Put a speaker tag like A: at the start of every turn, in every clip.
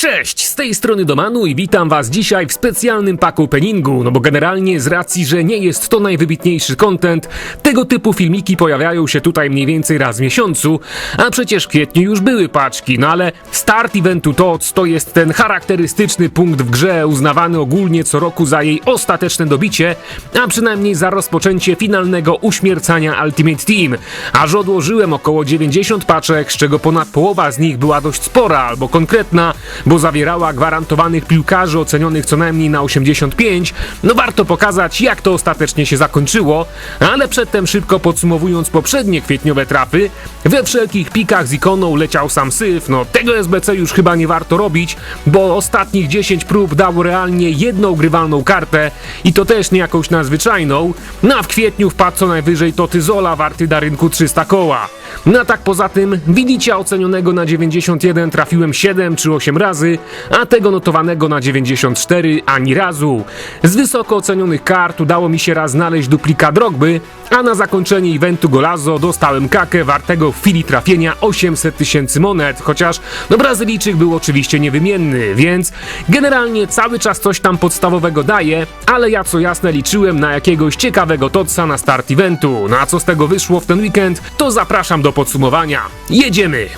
A: Cześć, z tej strony Domanu i witam was dzisiaj w specjalnym paku openingu, no bo generalnie z racji, że nie jest to najwybitniejszy content, tego typu filmiki pojawiają się tutaj mniej więcej raz w miesiącu, a przecież w kwietniu już były paczki, no ale start eventu TOC to jest ten charakterystyczny punkt w grze, uznawany ogólnie co roku za jej ostateczne dobicie, a przynajmniej za rozpoczęcie finalnego uśmiercania Ultimate Team, aż odłożyłem około 90 paczek, z czego ponad połowa z nich była dość spora albo konkretna, bo zawierała gwarantowanych piłkarzy ocenionych co najmniej na 85, no warto pokazać jak to ostatecznie się zakończyło, ale przedtem szybko podsumowując poprzednie kwietniowe trafy, we wszelkich pikach z ikoną leciał sam syf, no tego SBC już chyba nie warto robić, bo ostatnich 10 prób dało realnie jedną grywalną kartę i to też nie jakąś nadzwyczajną, no a w kwietniu wpadł co najwyżej to Tyzola warty na rynku 300 koła. No a tak poza tym, widzicie ocenionego na 91 trafiłem 7 czy 8 razy, a tego notowanego na 94 ani razu. Z wysoko ocenionych kart udało mi się raz znaleźć duplika Drogby, a na zakończenie eventu Golazo dostałem kakę wartego w chwili trafienia 800 tysięcy monet, chociaż no Brazylijczyk był oczywiście niewymienny, więc generalnie cały czas coś tam podstawowego daje, ale ja co jasne liczyłem na jakiegoś ciekawego totsa na start eventu. No a co z tego wyszło w ten weekend, to zapraszam do podsumowania. Jedziemy!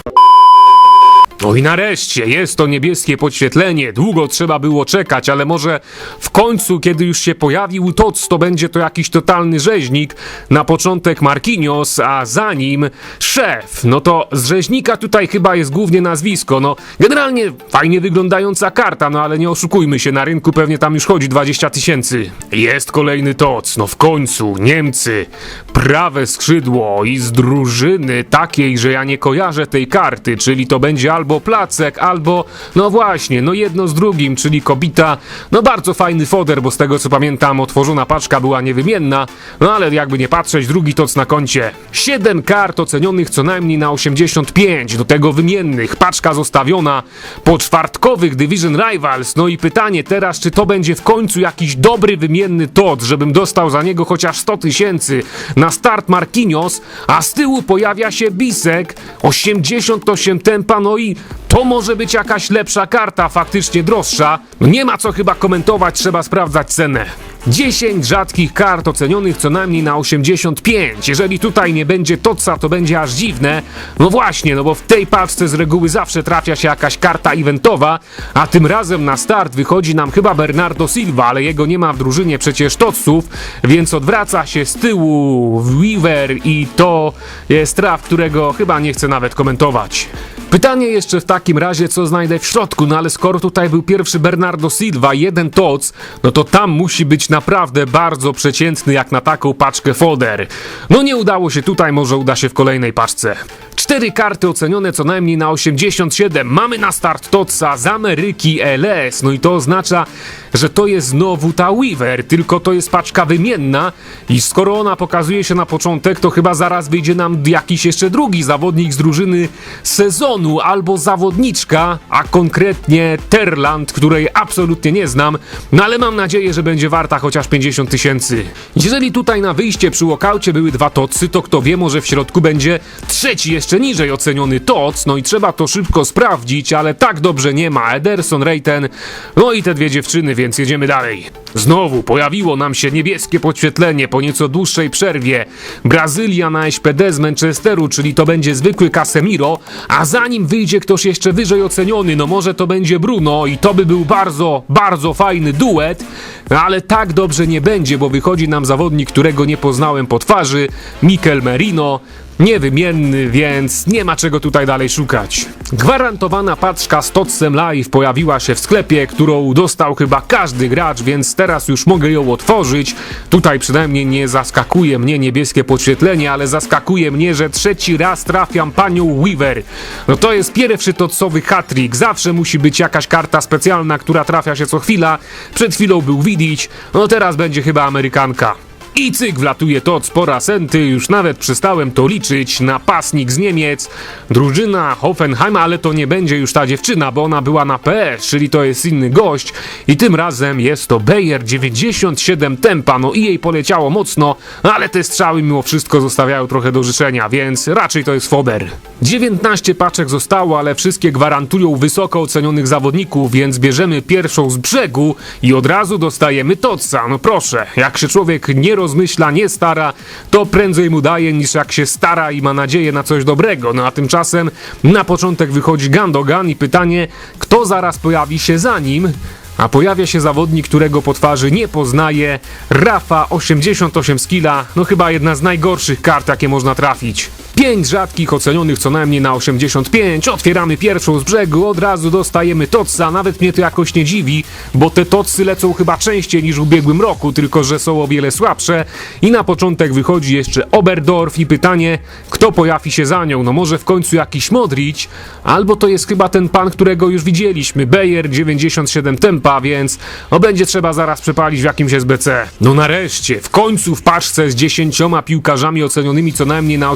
A: No i nareszcie jest to niebieskie podświetlenie. Długo trzeba było czekać, ale może w końcu, kiedy już się pojawił TOC, to będzie to jakiś totalny rzeźnik. Na początek Marquinhos, a za nim szef. No to z rzeźnika tutaj chyba jest głównie nazwisko. No generalnie fajnie wyglądająca karta, no ale nie oszukujmy się, na rynku pewnie tam już chodzi 20 tysięcy. Jest kolejny TOC, no w końcu Niemcy. Prawe skrzydło i z drużyny takiej, że ja nie kojarzę tej karty, czyli to będzie albo Placek, albo no właśnie, no jedno z drugim, czyli Kobita. No bardzo fajny foder, bo z tego co pamiętam otworzona paczka była niewymienna, no ale jakby nie patrzeć, drugi toc na koncie. 7 kart ocenionych co najmniej na 85, do tego wymiennych, paczka zostawiona po czwartkowych Division Rivals, no i pytanie teraz, czy to będzie w końcu jakiś dobry wymienny tot, żebym dostał za niego chociaż 100 tysięcy. Na start Marquinhos, a z tyłu pojawia się Bisek, 88 tempa, no i to może być jakaś lepsza karta, faktycznie droższa. No nie ma co chyba komentować, trzeba sprawdzać cenę. 10 rzadkich kart ocenionych co najmniej na 85. Jeżeli tutaj nie będzie toca, to będzie aż dziwne. No właśnie, no bo w tej paczce z reguły zawsze trafia się jakaś karta eventowa, a tym razem na start wychodzi nam chyba Bernardo Silva, ale jego nie ma w drużynie przecież toców, więc odwraca się z tyłu Weaver i to jest traf, którego chyba nie chcę nawet komentować. Pytanie jeszcze w takim razie, co znajdę w środku, no ale skoro tutaj był pierwszy Bernardo Silva, jeden toc, no to tam musi być naprawdę bardzo przeciętny jak na taką paczkę foder. No nie udało się tutaj, może uda się w kolejnej paczce. Cztery karty ocenione co najmniej na 87. Mamy na start Totsa z Ameryki LS. No i to oznacza, że to jest znowu ta Weaver, tylko to jest paczka wymienna i skoro ona pokazuje się na początek, to chyba zaraz wyjdzie nam jakiś jeszcze drugi zawodnik z drużyny sezonu albo zawodniczka, a konkretnie Terland, której absolutnie nie znam, no ale mam nadzieję, że będzie warta chociaż 50 tysięcy. Jeżeli tutaj na wyjście przy łokaucie były dwa tocy, to kto wie, może w środku będzie trzeci jeszcze niżej oceniony toc, no i trzeba to szybko sprawdzić, ale tak dobrze nie ma. Ederson, Reiten, no i te dwie dziewczyny, więc jedziemy dalej. Znowu pojawiło nam się niebieskie podświetlenie po nieco dłuższej przerwie. Brazylia na SPD z Manchesteru, czyli to będzie zwykły Casemiro, a zanim wyjdzie ktoś jeszcze wyżej oceniony, no może to będzie Bruno i to by był bardzo, bardzo fajny duet, ale tak dobrze nie będzie, bo wychodzi nam zawodnik, którego nie poznałem po twarzy, Mikel Merino, Niewymienny, więc nie ma czego tutaj dalej szukać. Gwarantowana paczka z Totsem Live pojawiła się w sklepie, którą dostał chyba każdy gracz, więc teraz już mogę ją otworzyć. Tutaj przynajmniej nie zaskakuje mnie niebieskie podświetlenie, ale zaskakuje mnie, że trzeci raz trafiam panią Weaver. No to jest pierwszy totsowy hat-trick. Zawsze musi być jakaś karta specjalna, która trafia się co chwila. Przed chwilą był Widić, no teraz będzie chyba Amerykanka. I cyk wlatuje to po raz enty, już nawet przestałem to liczyć, napastnik z Niemiec, drużyna Hoffenheim, ale to nie będzie już ta dziewczyna, bo ona była na PS, czyli to jest inny gość i tym razem jest to Bayer 97 tempa, no i jej poleciało mocno, ale te strzały mimo wszystko zostawiają trochę do życzenia, więc raczej to jest foder. 19 paczek zostało, ale wszystkie gwarantują wysoko ocenionych zawodników, więc bierzemy pierwszą z brzegu i od razu dostajemy Totsa. No proszę, jak się człowiek nie rozmyśla, nie stara, to prędzej mu daje niż jak się stara i ma nadzieję na coś dobrego. No a tymczasem na początek wychodzi Gandogan i pytanie, kto zaraz pojawi się za nim? A pojawia się zawodnik, którego po twarzy nie poznaje. Rafa, 88 skilla, no chyba jedna z najgorszych kart, jakie można trafić. Pięć rzadkich ocenionych co najmniej na 85. Otwieramy pierwszą z brzegu, od razu dostajemy Totsa. Nawet mnie to jakoś nie dziwi, bo te Totsy lecą chyba częściej niż w ubiegłym roku, tylko że są o wiele słabsze. I na początek wychodzi jeszcze Oberdorf i pytanie, kto pojawi się za nią? No może w końcu jakiś Modric, albo to jest chyba ten pan, którego już widzieliśmy, Bayer 97 tempa, więc no będzie trzeba zaraz przepalić w jakimś SBC. No nareszcie, w końcu w paczce z 10 piłkarzami ocenionymi co najmniej na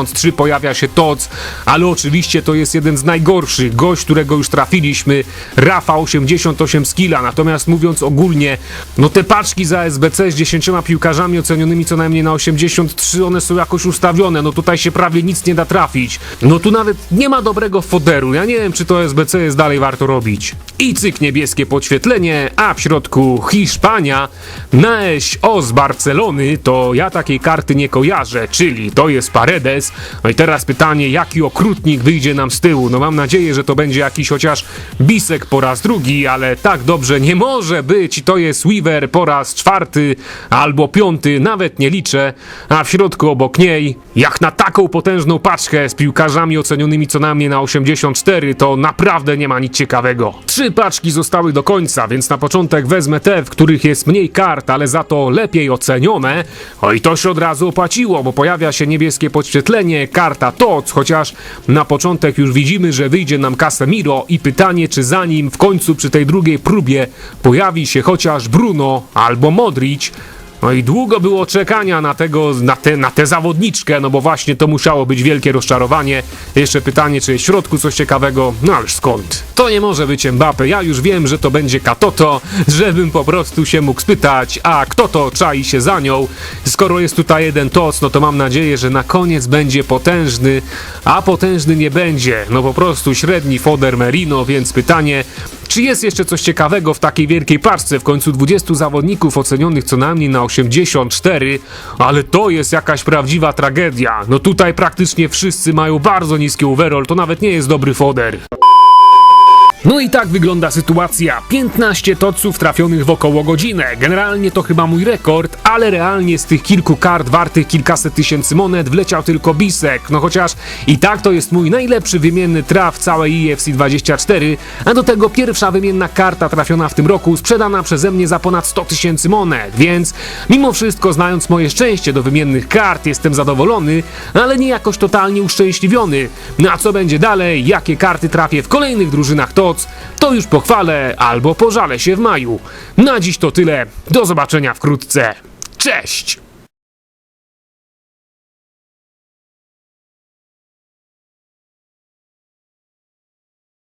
A: 83 pojawia się Tots, ale oczywiście to jest jeden z najgorszych, gość, którego już trafiliśmy, Rafa 88 skilla, natomiast mówiąc ogólnie, no te paczki za SBC z 10 piłkarzami ocenionymi co najmniej na 83, one są jakoś ustawione, no tutaj się prawie nic nie da trafić. No tu nawet nie ma dobrego foderu, ja nie wiem czy to SBC jest dalej warto robić. I cyk niebieskie podświetlenie, a w środku Hiszpania, Naeś O z Barcelony, to ja takiej karty nie kojarzę, czyli to jest Paredes. No i teraz pytanie, jaki okrutnik wyjdzie nam z tyłu? No mam nadzieję, że to będzie jakiś chociaż Bisek po raz drugi, ale tak dobrze nie może być. To jest Weaver po raz czwarty albo piąty, nawet nie liczę. A w środku obok niej, jak na taką potężną paczkę z piłkarzami ocenionymi co najmniej na 84, to naprawdę nie ma nic ciekawego. Trzy paczki zostały do końca, więc na początek wezmę te, w których jest mniej kart, ale za to lepiej ocenione. O i to się od razu opłaciło, bo pojawia się niebieskie podświetlenie, karta TOC, chociaż na początek już widzimy, że wyjdzie nam Casemiro i pytanie, czy zanim w końcu przy tej drugiej próbie pojawi się chociaż Bruno albo Modric, no i długo było czekania na tego, na tę na tę zawodniczkę, no bo właśnie to musiało być wielkie rozczarowanie. Jeszcze pytanie, czy jest w środku coś ciekawego, no ależ skąd? To nie może być Mbappe, ja już wiem, że to będzie Katoto, żebym po prostu się mógł spytać, a kto to czai się za nią? Skoro jest tutaj jeden toc, no to mam nadzieję, że na koniec będzie potężny, a potężny nie będzie, no po prostu średni foder Merino, więc pytanie, czy jest jeszcze coś ciekawego w takiej wielkiej paczce? W końcu 20 zawodników ocenionych co najmniej na 84, ale to jest jakaś prawdziwa tragedia. No tutaj praktycznie wszyscy mają bardzo niski overall, to nawet nie jest dobry foder. No i tak wygląda sytuacja. 15 toców trafionych w około godzinę. Generalnie to chyba mój rekord, ale realnie z tych kilku kart wartych kilkaset tysięcy monet wleciał tylko Bisek. No chociaż i tak to jest mój najlepszy wymienny traf całej EFC 24, a do tego pierwsza wymienna karta trafiona w tym roku sprzedana przeze mnie za ponad 100 tysięcy monet, więc mimo wszystko znając moje szczęście do wymiennych kart jestem zadowolony, ale nie jakoś totalnie uszczęśliwiony. No a co będzie dalej, jakie karty trafię w kolejnych drużynach To już pochwalę albo pożalę się w maju. Na dziś to tyle, do zobaczenia wkrótce. Cześć!